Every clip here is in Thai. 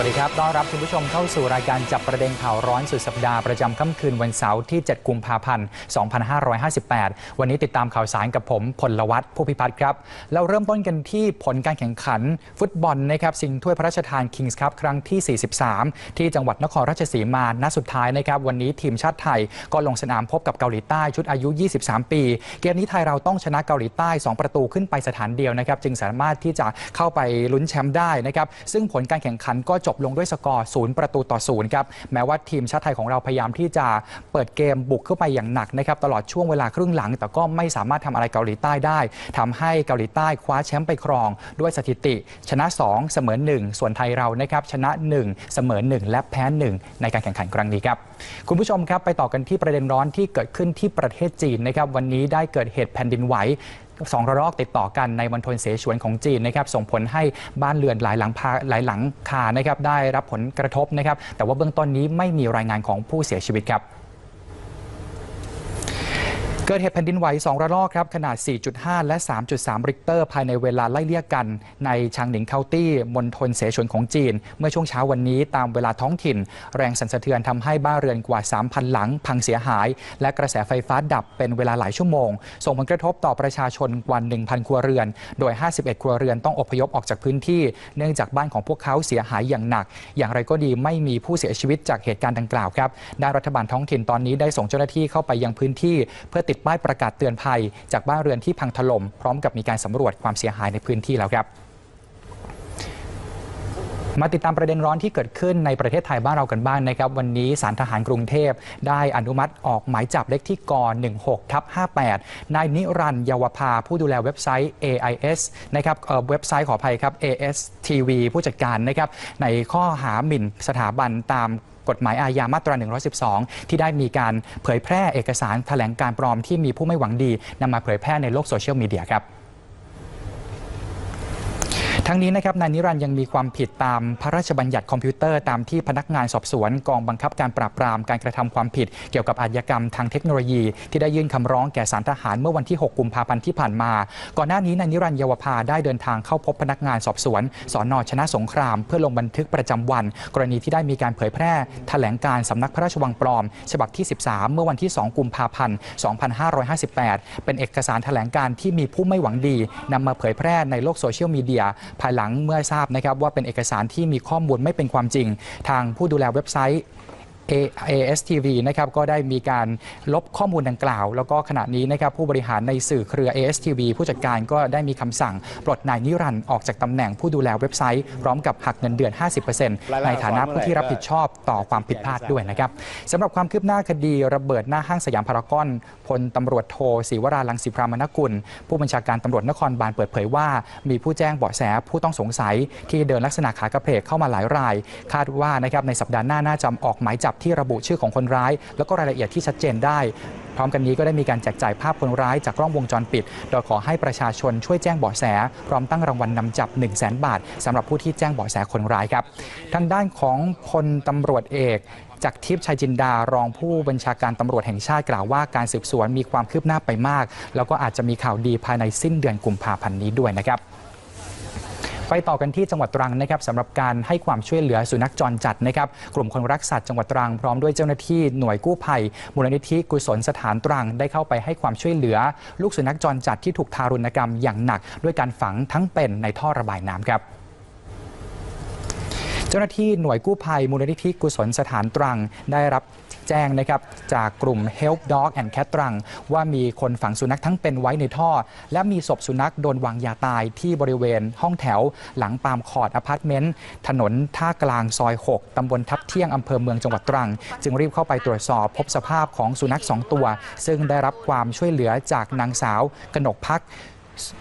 วัสดีครับ ต้อนรับคุณผู้ชมเข้าสู่รายการจับประเด็นข่าวร้อนสุดสัปดาห์ประจำค่ำคืนวันเสาร์ที่ 7 กุมภาพันธ์ 2558 วันนี้ติดตามข่าวสารกับผมพลวัตผู้พิพัฒน์ครับ เราเริ่มต้นกันที่ผลการแข่งขัน ฟุตบอลนะครับสิงถ้วยพระราชทานคิงส์คัพครั้งที่ 43 ที่จังหวัดนครราชสีมา นัดสุดท้ายนะครับวันนี้ทีมชาติไทยก็ลงสนามพบกับเกาหลีใต้ชุดอายุ 23 ปี เกมนี้ไทยเราต้องชนะเกาหลีใต้ 2 ประตูขึ้นไปสถานเดียวนะครับจึงสามารถที่จะเข้าไปลุ้นแชมป์ได้นะครับซึ่งผลการแข่งขันก็จจบลงด้วยสกอร์0ประตูต่อ0ครับแม้ว่าทีมชาติไทยของเราพยายามที่จะเปิดเกมบุกเข้าไปอย่างหนักนะครับตลอดช่วงเวลาครึ่งหลัง แต่ก็ไม่สามารถทำอะไรเกาหลีใต้ได้ทำให้เกาหลีใต้คว้าแชมป์ไปครอง ด้วยสถิติ ชนะ 2 เสมอ 1 ส่วนไทยเรานะครับชนะ 1 เสมอ 1 และแพ้ 1 ในการแข่งขันครั้งนี้ครับคุณผู้ชมครับไปต่อกันที่ประเด็นร้อนที่เกิดขึ้นที่ประเทศจีนนะครับวันนี้ได้เกิดเหตุแผ่นดินไหว สองระลอกติดต่อกันในวันทนเสฉวนของจีนนะครับส่งผลให้บ้านเรือนหลายหลังพาหลายหลังคานะครับได้รับผลกระทบนะครับแต่ว่าเบื้องต้นนี้ไม่มีรายงานของผู้เสียชีวิตครับ เกิดเหตุแผ่นดินไหว2ระลอกครับ ขนาด 4.5 และ 3.3 ริกเตอร์ ภายในเวลาไล่เลี่ยกัน ในชางหนิงเคาตี้มณฑลเสฉวนของจีน เมื่อช่วงเช้าวันนี้ตามเวลาท้องถิ่น แรงสั่นสะเทือนทำให้บ้านเรือนกว่า 3,000 หลัง พังเสียหาย และกระแสไฟฟ้าดับเป็นเวลาหลายชั่วโมง ส่งผลกระทบต่อประชาชนกว่า 1,000 ครัวเรือน โดย 51 ครัวเรือนต้องอพยพออกจากพื้นที่ เนื่องจากบ้านของพวกเขาเสียหายอย่างหนัก อย่างไรก็ดีไม่มีผู้เสียชีวิตจากเหตุการณ์ดังกล่าวครับด้านรัฐบาลท้องถิ่นตอนนี้ได้ส่งเจ้าหน้าที่เข้าไปยังพื้นที่ เพื่อติดป้ายประกาศเตือนภัย จากบ้านเรือนที่พังถล่มพร้อมกับมีการสำรวจความเสียหายในพื้นที่แล้วครับมาติดตามประเด็นร้อนที่เกิดขึ้นในประเทศไทยบ้านเรากันบ้างนะครับ วันนี้สารทหารกรุงเทพ ได้อนุมัติออกหมายจับเลขที่ก16ทับ58 นายนิรันยาวภาผู้ดูแลเว็บไซต์ AIS นะครับเว็บไซต์ขออภัยครับ ASTV ผู้จัดการนะครับในข้อหาหมิ่นสถาบันตาม กฎหมายอาญามาตรา 112 ที่ได้มีการเผยแพร่เอกสารแถลงการปลอมที่มีผู้ไม่หวังดีนำมาเผยแพร่ในโลกโซเชียลมีเดียครับ ทั้งนี้นะครับนายนิรันยังมีความผิดตามพระราชบัญญัติคอมพิวเตอร์ตามที่พนักงานสอบสวนกองบังคับการปราบปรามการกระทำความผิด เกี่ยวกับอาชญากรรมทางเทคโนโลยี ที่ได้ยื่นคำร้องแก่สารทหารเมื่อวันที่ 6 กุมภาพันธ์ที่ผ่านมา ก่อนหน้านี้นายนิรันเยาวภาได้เดินทางเข้าพบพนักงานสอบสวนสอนอชนะสงคราม เพื่อลงบันทึกประจำวัน กรณีที่ได้มีการเผยแพร่แถลงการสำนักพระราชวังปลอม ฉบับที่ 13 เมื่อวันที่ 2 กุมภาพันธ์ 2558 เป็นเอกสารแถลงการที่มีผู้ไม่หวังดีนำมาเผยแพร่ในโลกโซเชียลมีเดียภายหลังเมื่อทราบนะครับว่าเป็นเอกสารที่มีข้อมูลไม่เป็นความจริง ทางผู้ดูแลเว็บไซต์ ASTV นะครับก็ได้มีการลบข้อมูลดังกล่าว แล้วก็ขณะนี้นะครับผู้บริหารในสื่อเครือ ASTV ผู้จัดการก็ได้มีคำสั่ง ปลดนายนิรันดร์ออกจากตำแหน่งผู้ดูแลเว็บไซต์ พร้อมกับหักเงินเดือน 50%ในฐานะผู้ที่รับผิดชอบต่อความผิดพลาดด้วยนะครับสำหรับความคืบหน้าคดีระเบิดหน้าห้างสยามพารากอนพลตำรวจโทศรีวราลังสิพรามนกุล ผู้บัญชาการตำรวจนครบาลเปิดเผยว่า มีผู้แจ้งเบาะแสผู้ต้องสงสัย ที่เดินลักษณะขากระเพกเข้ามาหลายราย คาดว่านะครับในสัปดาห์หน้าน่าจะออกหมายจับที่ระบุชื่อของคนร้าย แล้วก็รายละเอียดที่ชัดเจนได้ พร้อมกันนี้ก็ได้มีการแจกจ่ายภาพคนร้ายจากกล้องวงจรปิด โดยขอให้ประชาชนช่วยแจ้งเบาะแส พร้อมตั้งรางวัลนนำจับ 1 0 0 0 0แบาทสำหรับผู้ที่แจ้งเบาะแสคนร้ายครับ ทางด้านของพลตำรวจเอกจากทิพย์ชัยจินดารองผู้บัญชาการตำรวจแห่งชาติกล่าวว่าการสืบสวนมีความคืบหน้าไปมาก แล้วก็อาจจะมีข่าวดีภายในสิ้นเดือนกุมภาพันธ์นี้ด้วยนะครับ ไปต่อกันที่จังหวัดตรังนะครับสำหรับการให้ความช่วยเหลือสุนัขจรจัดนะครับกลุ่มคนรักสัตว์จังหวัดตรังพร้อมด้วยเจ้าหน้าที่หน่วยกู้ภัย มูลนิธิกุศลสถานตรังได้เข้าไปให้ความช่วยเหลือ ลูกสุนัขจรจัดที่ถูกทารุณกรรมอย่างหนัก ด้วยการฝังทั้งเป็นในท่อระบายน้ำครับเจ้าหน้าที่หน่วยกู้ภัยมูลนิธิกุศลสถานตรัง ได้รับ แจ้งนะครับจากกลุ่ม Help Dog and Cat ตรัง ว่ามีคนฝังสุนัขทั้งเป็นไว้ในท่อ และมีศพสุนัขโดนวางยาตายที่บริเวณห้องแถว หลังปาล์มคอร์ดอพาร์ตเมนต์ถนนท่ากลางซอย 6 ตำบลทับเที่ยงอำเภอเมืองจังหวัดตรัง จึงรีบเข้าไปตรวจสอบพบสภาพของสุนัข 2 ตัว ซึ่งได้รับความช่วยเหลือจากนางสาวกนกพัก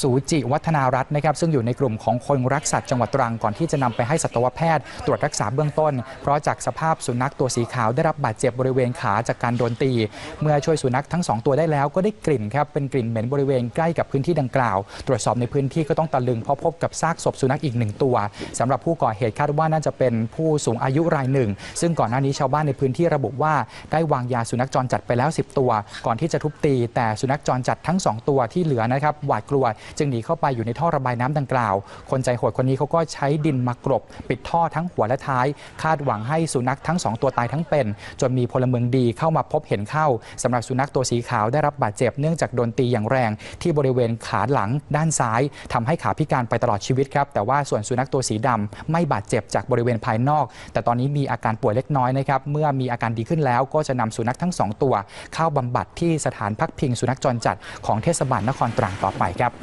สูจิวัฒนารัตน์นะครับซึ่งอยู่ในกลุ่มของคนรักสัตว์จังหวัดตรังก่อนที่จะนำไปให้สัตวแพทย์ตรวจรักษาเบื้องต้น เพราะจากสภาพสุนัขตัวสีขาวได้รับบาดเจ็บบริเวณขาจากการโดนตี เมื่อช่วยสุนัขทั้งสองตัวได้แล้วก็ได้กลิ่นครับเป็นกลิ่นเหม็นบริเวณใกล้กับพื้นที่ดังกล่าว ตรวจสอบในพื้นที่ก็ต้องตะลึงเพราะพบกับซากศพสุนัขอีกหนึ่งตัวสำหรับผู้ก่อเหตุคาดว่าน่าจะเป็นผู้สูงอายุรายหนึ่ง ซึ่งก่อนหน้านี้ชาวบ้านในพื้นที่ระบุว่าได้วางยาสุนัขจรจัดไปแล้ว 10 ตัว ก่อนที่จะทุบตี แต่สุนัขจรจัดทั้งสองตัวที่เหลือนะครับหวาดกลัวัว จึงหนีเข้าไปอยู่ในท่อระบายน้ำดังกล่าว คนใจโหดคนนี้เขาก็ใช้ดินมากรบปิดท่อทั้งหัวและท้าย คาดหวังให้สุนัขทั้งสองตัวตายทั้งเป็น จนมีพลเมืองดีเข้ามาพบเห็นเข้าสำหรับสุนัขตัวสีขาวได้รับบาดเจ็บเนื่องจากโดนตีอย่างแรง ที่บริเวณขาหลังด้านซ้ายทำให้ขาพิการไปตลอดชีวิตครับ แต่ว่าส่วนสุนัขตัวสีดำไม่บาดเจ็บจากบริเวณภายนอก แต่ตอนนี้มีอาการป่วยเล็กน้อยนะครับ เมื่อมีอาการดีขึ้นแล้วก็จะนำสุนัขทั้งสองตัว เข้าบำบัดที่สถานพักพิงสุนัขจรจัดของเทศบาลนครตรังต่อไปครครับ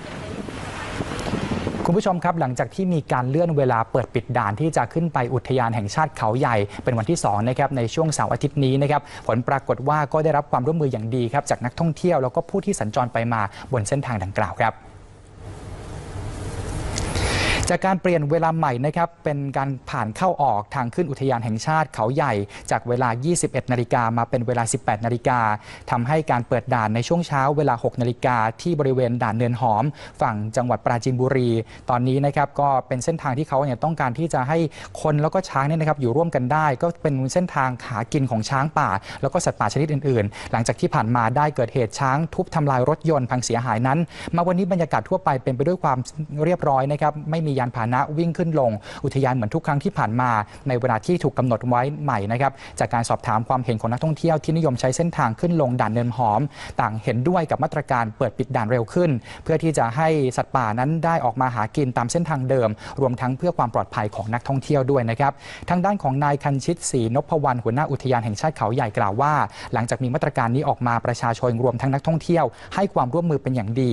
คุณผู้ชมครับหลังจากที่มีการเลื่อนเวลาเปิดปิดด่านที่จะขึ้นไปอุทยานแห่งชาติเขาใหญ่ เป็นวันที่2นะครับในช่วงเสาร์อาทิตย์นี้นะครับผลปรากฏว่าก็ได้รับความร่วมมืออย่างดีครับจากนักท่องเที่ยวแล้วก็ผู้ที่สัญจรไปมาบนเส้นทางดังกล่าวครับ จากการเปลี่ยนเวลาใหม่นะครับเป็นการผ่านเข้าออกทางขึ้นอุทยานแห่งชาติเขาใหญ่ จากเวลา 21 นาฬิกามาเป็นเวลา 18 นาฬิกาทำให้การเปิดด่านในช่วงเช้าเวลา 6 นาฬิกาที่บริเวณด่านเนินหอม ฝั่งจังหวัดปราจีนบุรี ตอนนี้นะครับก็เป็นเส้นทางที่เขาเนี่ยต้องการที่จะให้คนแล้วก็ช้างเนี่ยนะครับอยู่ร่วมกันได้ ก็เป็นเส้นทางหากินของช้างป่า แล้วก็สัตว์ป่าชนิดอื่น ๆ หลังจากที่ผ่านมาได้เกิดเหตุช้างทุบทำลายรถยนต์พังเสียหายนั้น มาวันนี้บรรยากาศทั่วไปเป็นไปด้วยความเรียบร้อยนะครับไม่มียานพาหนะวิ่งขึ้นลง อุทยานเหมือนทุกครั้งที่ผ่านมา ในเวลาที่ถูกกำหนดไว้ใหม่นะครับจากการสอบถามความเห็นของนักท่องเที่ยวที่นิยมใช้เส้นทางขึ้นลงด่านเนินหอม ต่างเห็นด้วยกับมาตรการเปิดปิดด่านเร็วขึ้น เพื่อที่จะให้สัตว์ป่านั้นได้ออกมาหากินตามเส้นทางเดิม รวมทั้งเพื่อความปลอดภัยของนักท่องเที่ยวด้วยนะครับทางด้านของนายคันชิตศรีนพวรรณหัวหน้าอุทยานแห่งชาติเขาใหญ่กล่าวว่า หลังจากมีมาตรการนี้ออกมาประชาชนรวมทั้งนักท่องเที่ยว ให้ความร่วมมือเป็นอย่างดี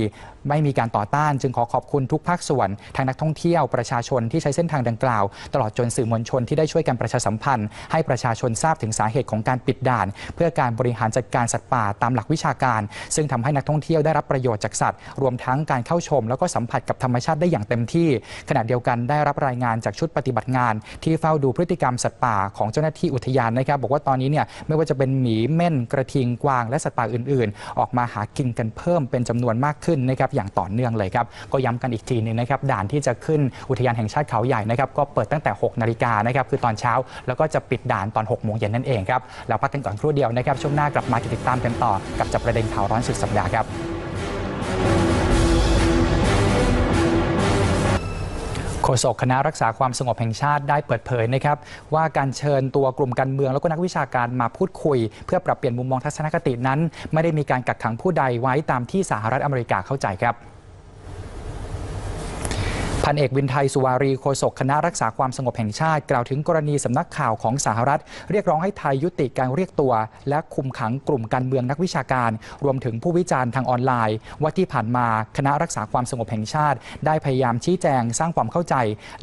ไม่มีการต่อต้าน จึงขอขอบคุณทุกภาคส่วนทั้งนักท่องเที่ยวที่ยวประชาชนที่ใช้เส้นทางดังกล่าว ตลอดจนสื่อมวลชนที่ได้ช่วยกันประชาสัมพันธ์ ให้ประชาชนทราบถึงสาเหตุของการปิดด่าน เพื่อการบริหารจัดการสัตว์ป่าตามหลักวิชาการ ซึ่งทำให้นักท่องเที่ยวได้รับประโยชน์จากสัตว์ รวมทั้งการเข้าชม แล้วก็สัมผัสกับธรรมชาติได้อย่างเต็มที่ ขณะเดียวกันได้รับรายงานจากชุดปฏิบัติงาน ที่เฝ้าดูพฤติกรรมสัตว์ป่าของเจ้าหน้าที่อุทยานนะครับบอกว่าตอนนี้เนี่ยไม่ว่าจะเป็นหมีเม่นกระทิงกวางและสัตว์ป่าอื่น ๆ ออกมาหากินกันเพิ่มเป็นจำนวนมากขึ้นนะครับอย่างต่อเนื่องเลยครับก็ย้ำกันอีกทีหนึงนะครับด่านที่จะขึ้นอุทยานแห่งชาติเขาใหญ่นะครับก็เปิดตั้งแต่ 6 นาฬิกานะครับคือตอนเช้า แล้วก็จะปิดด่านตอน 6 โมงเย็นนั่นเองครับแล้วพักกันก่อนครู่เดียวนะครับช่วงหน้ากลับมาติดตามกันต่อกับจับประเด็นข่าวร้อนสุดสัปดาห์ครับโฆษกคณะรักษาความสงบแห่งชาติได้เปิดเผยนะครับว่าการเชิญตัวกลุ่มการเมืองแล้วก็นักวิชาการมาพูดคุย เพื่อปรับเปลี่ยนมุมมองทัศนคตินั้น ไม่ได้มีการกักขังผู้ใดไว้ตามที่สหรัฐอเมริกาเข้าใจครับ พันเอกวินไทย สุวารีโฆษกคณะรักษาความสงบแห่งชาติ กล่าวถึงกรณีสำนักข่าวของสหรัฐ เรียกร้องให้ไทยยุติการเรียกตัว และคุมขังกลุ่มการเมืองนักวิชาการ รวมถึงผู้วิจารณ์ทางออนไลน์ ว่าที่ผ่านมาคณะรักษาความสงบแห่งชาติ ได้พยายามชี้แจง สร้างความเข้าใจ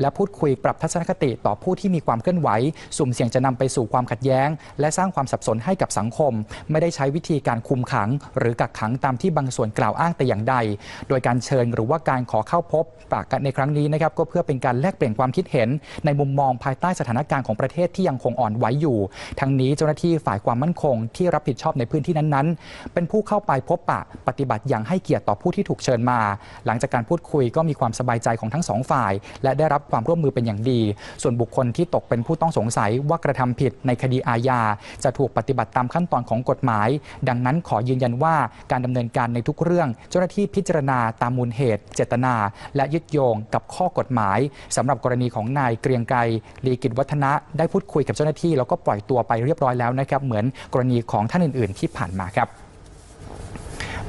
และพูดคุยปรับทัศนคติต่อผู้ที่มีความเคลื่อนไหว สุ่มเสี่ยงจะนำไปสู่ความขัดแย้ง และสร้างความสับสนให้กับสังคม ไม่ได้ใช้วิธีการคุมขัง หรือกักขังตามที่บางส่วนกล่าวอ้างแต่อย่างใด โดยการเชิญหรือว่าการขอเข้าพบปากกันในครั้งนี้นะครับก็เพื่อเป็นการแลกเปลี่ยนความคิดเห็น ในมุมมองภายใต้สถานการณ์ของประเทศที่ยังคงอ่อนไหวอยู่ ทั้งนี้เจ้าหน้าที่ฝ่ายความมั่นคง ที่รับผิดชอบในพื้นที่นั้นๆ เป็นผู้เข้าไปพบปะปฏิบัติอย่างให้เกียรติต่อผู้ที่ถูกเชิญมา หลังจากการพูดคุยก็มีความสบายใจของทั้งสองฝ่าย และได้รับความร่วมมือเป็นอย่างดี ส่วนบุคคลที่ตกเป็นผู้ต้องสงสัยว่ากระทำผิดในคดีอาญาจะถูกปฏิบัติตามขั้นตอนของกฎหมาย ดังนั้นขอยืนยันว่าการดำเนินการในทุกเรื่อง เจ้าหน้าที่พิจารณาตามมูลเหตุ เจตนา และยึดโยงกับข้อกฎหมายสำหรับกรณีของนายเกรียงไกรลีกิจวัฒนะได้พูดคุยกับเจ้าหน้าที่ แล้วก็ปล่อยตัวไปเรียบร้อยแล้วนะครับ เหมือนกรณีของท่านอื่น ๆ ที่ผ่านมาครับ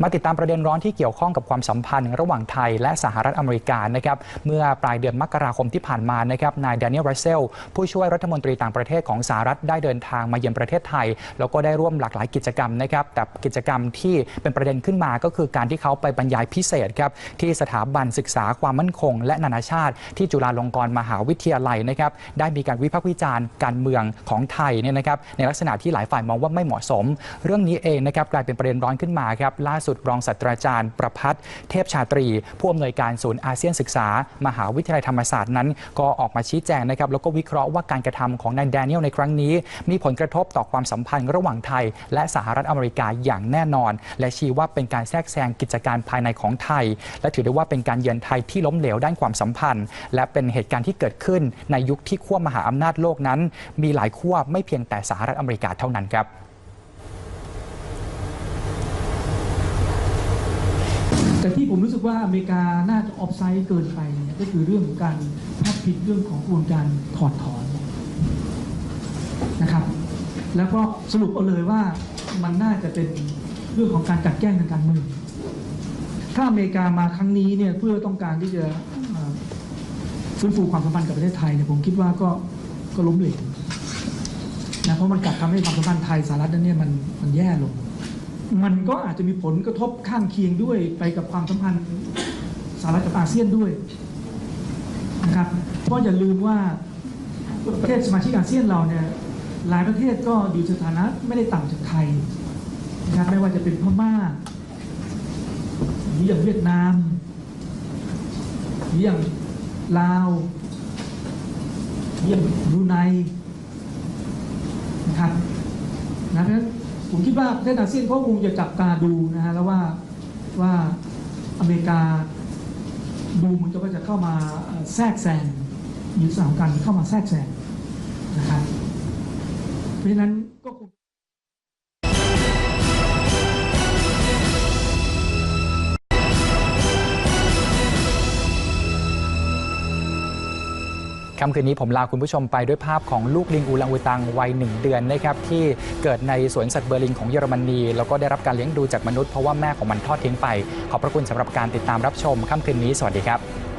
มาติดตามประเด็นร้อนที่เกี่ยวข้องกับความสัมพันธ์ระหว่างไทยและสหรัฐอเมริกานะครับเมื่อปลายเดือนมกราคมที่ผ่านมานะครับนายแดเนียลไรเซลผู้ช่วยรัฐมนตรีต่างประเทศของสหรัฐได้เดินทางมาเยือนประเทศไทย แล้วก็ได้ร่วมหลากหลายกิจกรรมนะครับแต่กิจกรรมที่เป็นประเด็นขึ้นมาก็คือการที่เขาไปบรรยายพิเศษครับที่สถาบันศึกษาความมั่นคง และนานาชาติ ที่จุฬาลงกรณ์มหาวิทยาลัยนะครับได้มีการวิพากษ์วิจารณ์การเมืองของไทยเนี่ยนะครับในลักษณะที่หลายฝ่ายมองว่าไม่เหมาะสม เรื่องนี้เองนะครับกลายเป็นประเด็นร้อนขึ้นมาครับล่าสุดรองศาสตราจารย์ประพัฒน์เทพชาตรี ผู้อำนวยการศูนย์อาเซียนศึกษา มหาวิทยาลัยธรรมศาสตร์นั้น ก็ออกมาชี้แจงนะครับแล้วก็วิเคราะห์ว่าการกระทำของนายแดเนียลในครั้งนี้ มีผลกระทบต่อความสัมพันธ์ระหว่างไทย และสหรัฐอเมริกาอย่างแน่นอน และชี้ว่าเป็นการแทรกแซงกิจการภายในของไทย และถือได้ว่าเป็นการเยือนไทยที่ล้มเหลวด้านความสัมพันธ์ และเป็นเหตุการณ์ที่เกิดขึ้นในยุคที่ขั้วมหาอำนาจโลกนั้น มีหลายขั้วไม่เพียงแต่สหรัฐอเมริกาเท่านั้นครับ The ที่ ผมรู้สึกว่าอเมริกาน่าจะออฟไซด์เกินไปเนี่ยก็คือเรื่องของการพาดพิงเรื่องของกระบวนการถอดถอนนะครับ แล้วก็สรุปเอาเลยว่ามันน่าจะเป็นเรื่องของการกัดแกล้งทางการเมืองถ้าอเมริกามาครั้งนี้เนี่ยเพื่อต้องการที่จะฟื้นฟูความสัมพันธ์กับประเทศไทยเนี่ยผมคิดว่าก็ก็ล้มเหลวนะเพราะมันกลับทำให้ความสัมพันธ์ไทยสหรัฐนั้นเนี่ยมันมันแย่ลง มันก็อาจจะมีผลกระทบข้างเคียงด้วยไปกับความสัมพันธ์สหรัฐกับอาเซียนด้วยนะครับเพราะอย่าลืมว่าประเทศสมาชิกอาเซียนเราเนี่ยหลายประเทศก็อยู่สถานะไม่ได้ต่างจากไทยนะครับไม่ว่าจะเป็นพม่าหรืออย่างเวียดนามหรืออย่างลาวหรืออย่างบรูไนนะครับนะเพราะฉะนั้น ผมคิดว่าประเทศอาเซียนเขาคงจะจับตาดูนะฮะแล้วว่าว่าอเมริกาดูมันกับว่าจะเข้ามาแทรกแซงมีสถานการณ์เข้ามาแทรกแซงนะครับเพราะฉะนั้นก็คง ค่ำคืนนี้ผมลาคุณผู้ชมไปด้วยภาพของลูกลิงอูลังอุตังวัยหนึ่งเดือนนะครับที่เกิดในสวนสัตว์เบอร์ลินของเยอรมนี แล้วก็ได้รับการเลี้ยงดูจากมนุษย์เพราะว่าแม่ของมันทอดทิ้งไป ขอบพระคุณสำหรับการติดตามรับชมค่ำคืนนี้สวัสดีครับ